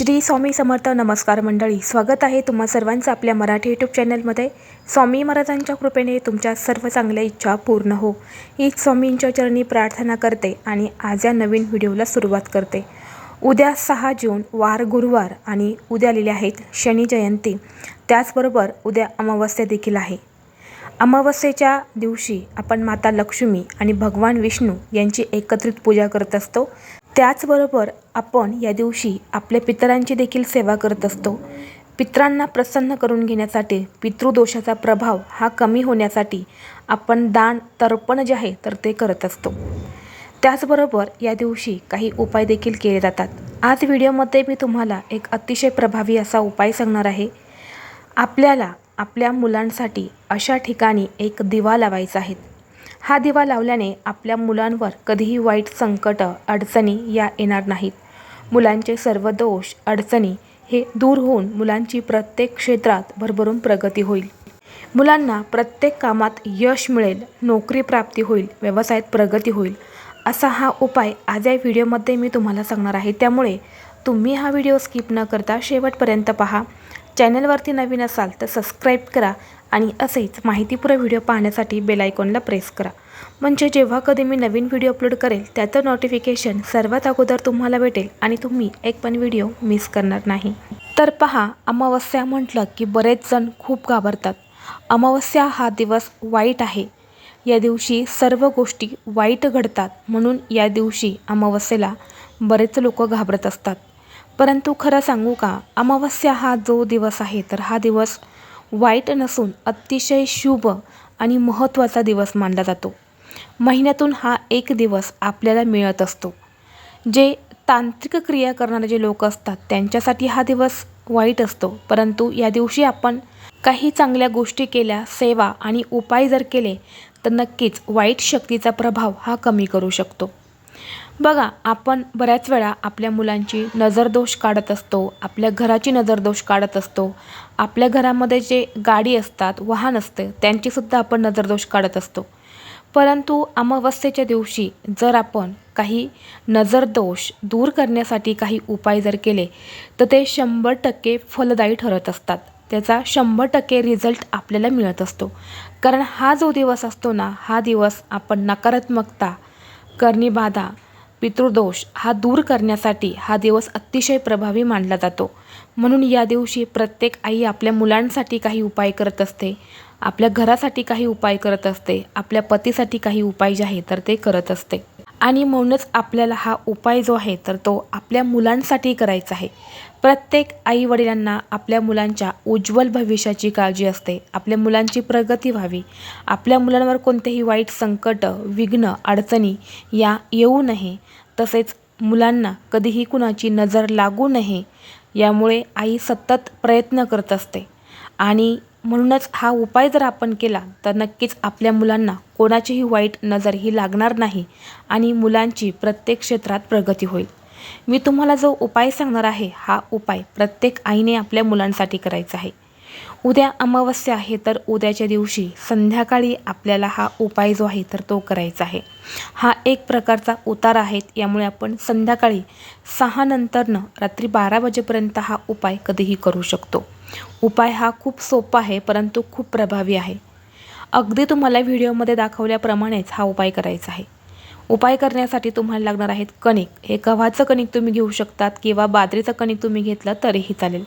श्री स्वामी समर्थ नमस्कार मंडळी स्वागत आहे तुम्हा सर्वांचं आपल्या मराठी यूट्यूब चॅनलमध्ये. स्वामी महाराजांच्या कृपेने तुमच्या सर्व चांगल्या इच्छा पूर्ण हो. हीच स्वामींच्या चरणी प्रार्थना करते आणि आज या नवीन व्हिडिओला सुरुवात करते. उद्या सहा जून वार गुरुवार आणि उद्या आलेले आहेत शनी जयंती. त्याचबरोबर उद्या अमावस्या देखील आहे. अमावस्येच्या दिवशी आपण माता लक्ष्मी आणि भगवान विष्णू यांची एकत्रित पूजा करत असतो. त्याचबरोबर आपण या दिवशी आपल्या पितरांची देखील सेवा करत असतो. पितरांना प्रसन्न करून घेण्यासाठी पितृदोषाचा प्रभाव हा कमी होण्यासाठी आपण दान तर्पण जे आहे तर ते करत असतो. त्याचबरोबर या दिवशी काही उपाय देखील केले जातात. आज व्हिडिओमध्ये मी तुम्हाला एक अतिशय प्रभावी असा उपाय सांगणार आहे. आपल्याला आपल्या मुलांसाठी अशा ठिकाणी एक दिवा लावायचा आहे. हा दिवा लावल्याने आपल्या मुलांवर कधीही वाईट संकट अडचणी या येणार नाहीत. मुलांचे सर्व दोष अडचणी हे दूर होऊन मुलांची प्रत्येक क्षेत्रात भरभरून प्रगती होईल. मुलांना प्रत्येक कामात यश मिळेल नोकरी प्राप्ती होईल व्यवसायात प्रगती होईल असा हा उपाय आज या व्हिडिओमध्ये मी तुम्हाला सांगणार आहे. त्यामुळे तुम्ही हा व्हिडिओ स्किप न करता शेवटपर्यंत पहा. चॅनलवरती नवीन असाल तर सबस्क्राईब करा आणि असेच माहितीपूर्ण व्हिडिओ पाहण्यासाठी बेलायकॉनला प्रेस करा. म्हणजे जेव्हा कधी मी नवीन व्हिडिओ अपलोड करेल त्याचं नोटिफिकेशन सर्वात अगोदर तुम्हाला भेटेल आणि तुम्ही एक पण व्हिडिओ मिस करणार नाही. तर पहा अमावस्या म्हटलं की बरेच जण खूप घाबरतात. अमावस्या हा दिवस वाईट आहे. या दिवशी सर्व गोष्टी वाईट घडतात म्हणून या दिवशी अमावस्येला बरेच लोक घाबरत असतात. परंतु खरं सांगू का अमावस्या हा जो दिवस आहे तर हा दिवस वाईट नसून अतिशय शुभ आणि महत्त्वाचा दिवस मानला जातो. महिन्यातून हा एक दिवस आपल्याला मिळत असतो. जे तांत्रिक क्रिया करणारे जे लोक असतात त्यांच्यासाठी हा दिवस वाईट असतो. परंतु या दिवशी आपण काही चांगल्या गोष्टी केल्या सेवा आणि उपाय जर केले तर नक्कीच वाईट शक्तीचा प्रभाव हा कमी करू शकतो. बघा आपण बऱ्याच वेळा आपल्या मुलांची नजरदोष काढत असतो आपल्या घराची नजरदोष काढत असतो. आपल्या घरामध्ये जे गाडी असतात वाहन असते त्यांचीसुद्धा आपण नजरदोष काढत असतो. परंतु अमावस्येच्या दिवशी जर आपण काही नजरदोष दूर करण्यासाठी काही उपाय जर केले तर ते शंभर टक्के फलदायी ठरत असतात. त्याचा शंभर टक्के रिझल्ट आपल्याला मिळत असतो. कारण हा जो दिवस असतो ना हा दिवस आपण नकारात्मकता करणीबाधा पितृदोष हा दूर करण्यासाठी हा दिवस अतिशय प्रभावी मानला जातो. म्हणून या दिवशी प्रत्येक आई आपल्या मुलांसाठी काही उपाय करत असते. आपल्या घरासाठी काही उपाय करत असते. आपल्या पतीसाठी काही उपाय जे आहे तर ते करत असते. आणि म्हणूनच आपल्याला हा उपाय जो आहे तर तो आपल्या मुलांसाठी करायचा आहे. प्रत्येक आई वडिलांना आपल्या मुलांच्या उज्ज्वल भविष्याची काळजी असते. आपल्या मुलांची प्रगती व्हावी. आपल्या मुलांवर कोणतेही वाईट संकट विघ्न अडचणी या येऊ नये. तसेच मुलांना कधीही कुणाची नजर लागू नये. यामुळे आई सतत प्रयत्न करत असते. आणि म्हणूनच हा उपाय जर आपण केला तर नक्कीच आपल्या मुलांना कोणाचीही वाईट नजर ही लागणार नाही आणि मुलांची प्रत्येक क्षेत्रात प्रगती होईल. मी तुम्हाला जो उपाय सांगणार आहे हा उपाय प्रत्येक आईने आपल्या मुलांसाठी करायचा आहे. उद्या अमावस्या आहे तर उद्याच्या दिवशी संध्याकाळी आपल्याला हा उपाय जो आहे तर तो करायचा आहे. हा एक प्रकारचा उतार आहे यामुळे आपण संध्याकाळी सहा नंतरनं रात्री बारा वाजेपर्यंत हा उपाय कधीही करू शकतो. उपाय हा खूप सोपा आहे परंतु खूप प्रभावी आहे. अगदी तुम्हाला व्हिडिओमध्ये दाखवल्याप्रमाणेच हा उपाय करायचा आहे. उपाय करण्यासाठी तुम्हाला लागणार आहेत कणिक. हे गव्हाचं कणिक तुम्ही घेऊ शकतात किंवा बाजरीचं कणिक तुम्ही घेतलं तरीही चालेल.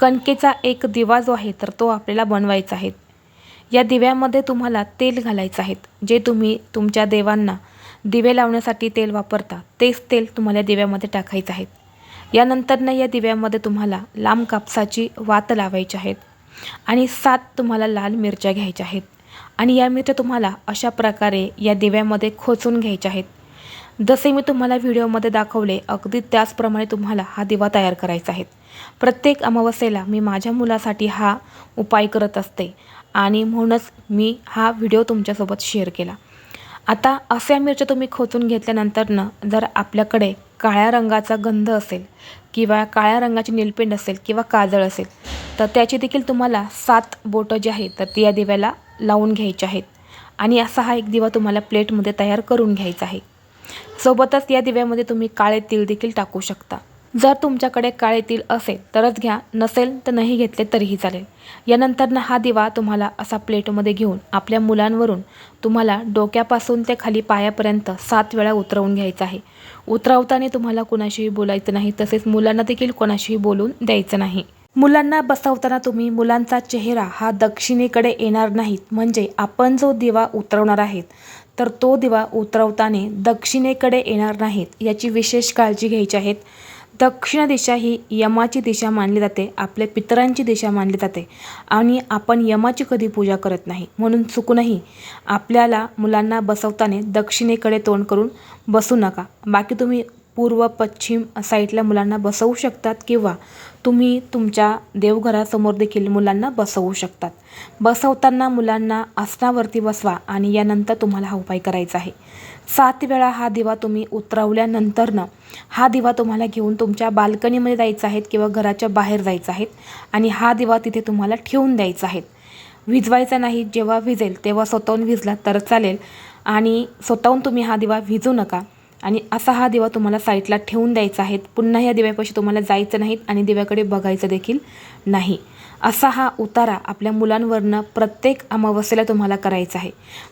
कणकेचा एक दिवा जो आहे तर तो आपल्याला बनवायचा आहे. या दिव्यामध्ये तुम्हाला तेल घालायचं आहे. जे तुम्ही तुमच्या देवांना दिवे लावण्यासाठी तेल वापरता तेच तेल तुम्हाला दिव्यामध्ये टाकायचं आहे. यानंतरनं या दिव्यामध्ये तुम्हाला लांब कापसाची वात लावायची आहेत आणि सात तुम्हाला लाल मिरच्या घ्यायच्या आहेत. आणि या मिरच्या तुम्हाला अशा प्रकारे या दिव्यामध्ये खोचून घ्यायच्या आहेत. जसे मी तुम्हाला व्हिडिओमध्ये दाखवले अगदी त्याचप्रमाणे तुम्हाला हा दिवा तयार करायचा आहे. प्रत्येक अमावस्येला मी माझ्या मुलासाठी हा उपाय करत असते आणि म्हणूनच मी हा व्हिडिओ तुमच्यासोबत शेअर केला. आता अशा मिरच्या तुम्ही खोचून घेतल्यानंतरनं जर आपल्याकडे काळ्या रंगाचा गंध असेल किंवा काळ्या रंगाची नीलपेंड असेल किंवा काजळ असेल तर त्याची देखील तुम्हाला सात बोटं जी आहेत तर ती या दिव्याला लावून घ्यायची आहेत आणि असा हा एक दिवा तुम्हाला प्लेटमध्ये तयार करून घ्यायचा आहे. सोबतच या दिव्यामध्ये तुम्ही काळे तिळ देखील टाकू शकता. जर तुमच्याकडे काळे तिल असेल तरच घ्या नसेल तर नाही घेतले तरीही चालेल. यानंतरनं हा दिवा तुम्हाला असा प्लेटमध्ये घेऊन आपल्या मुलांवरून तुम्हाला डोक्यापासून ते खाली पायापर्यंत सात वेळा उतरवून घ्यायचा आहे. उतरवताना तुम्हाला कोणाशीही बोलायचं नाही तसेच मुलांना देखील कोणाशीही बोलून द्यायचं नाही. मुलांना बसवताना तुम्ही मुलांचा चेहरा हा दक्षिणेकडे येणार नाहीत म्हणजे आपण जो दिवा उतरवणार आहेत तर तो दिवा उतरवताना दक्षिणेकडे येणार नाहीत याची विशेष काळजी घ्यायची आहेत दक्षिण दिशा ही यमाची दिशा मानली जाते आपल्या पितरांची दिशा मानली जाते आणि आपण यमाची कधी पूजा करत नाही. म्हणून चुकूनही आपल्याला मुलांना बसवताना दक्षिणेकडे तोंड करून बसू नका. बाकी तुम्ही पूर्व पश्चिम साईडला मुलांना बसवू शकतात किंवा तुम्ही तुमच्या देवघरासमोर देखील मुलांना बसवू शकतात. बसवताना मुलांना आसनावरती बसवा आणि यानंतर तुम्हाला हा उपाय करायचा आहे. सात वेळा हा दिवा तुम्ही उतरवल्यानंतरनं हा दिवा तुम्हाला घेऊन तुमच्या बाल्कनीमध्ये जायचा आहे किंवा घराच्या बाहेर जायचं आहे आणि हा दिवा तिथे तुम्हाला ठेवून द्यायचा आहे. विजवायचा नाही जेव्हा विजेल तेव्हा स्वतःहून विजला तर चालेल. आणि स्वतःहून तुम्ही हा दिवा विजू नका. आणि असा हा दिवा तुम्हाला साईडला ठेवून द्यायचा आहे. पुन्हा या दिव्यापाशी तुम्हाला जायचं नाहीत आणि दिव्याकडे बघायचं देखील नाही. असा हा उतारा आपल्या मुलांवरनं प्रत्येक अमावस्येला तुम्हाला करायचा आहे.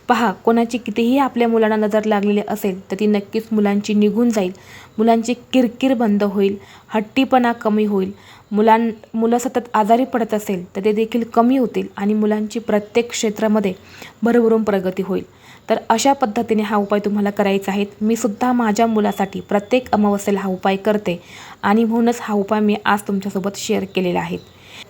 पहा कोणाची कितीही आपल्या मुलांना नजर लागलेली असेल तर ती नक्कीच मुलांची निघून जाईल. मुलांची किरकिर बंद होईल हट्टीपणा कमी होईल. मुलां मुलं सतत आजारी पडत असेल तर ते देखील कमी होतील आणि मुलांची प्रत्येक क्षेत्रामध्ये भरभरून प्रगती होईल. तर अशा पद्धतीने हा उपाय तुम्हाला करायचा आहे. मी सुद्धा माझ्या मुलासाठी प्रत्येक अमावस्येला हा उपाय करते आणि म्हणूनच हा उपाय मी आज तुमच्यासोबत शेअर केलेला आहे.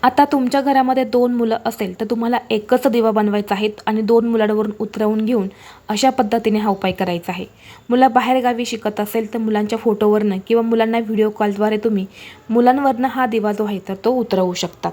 आता तुमच्या घरामध्ये दोन मुलं असेल तर तुम्हाला एकच दिवा बनवायचा आहे आणि दोन मुलांवरून उतरवून घेऊन अशा पद्धतीने हा उपाय करायचा आहे. मुलं बाहेरगावी शिकत असेल तर मुलांच्या फोटोवरनं किंवा मुलांना व्हिडिओ कॉलद्वारे तुम्ही मुलांवरनं हा दिवा जो आहे तर तो उतरवू शकतात.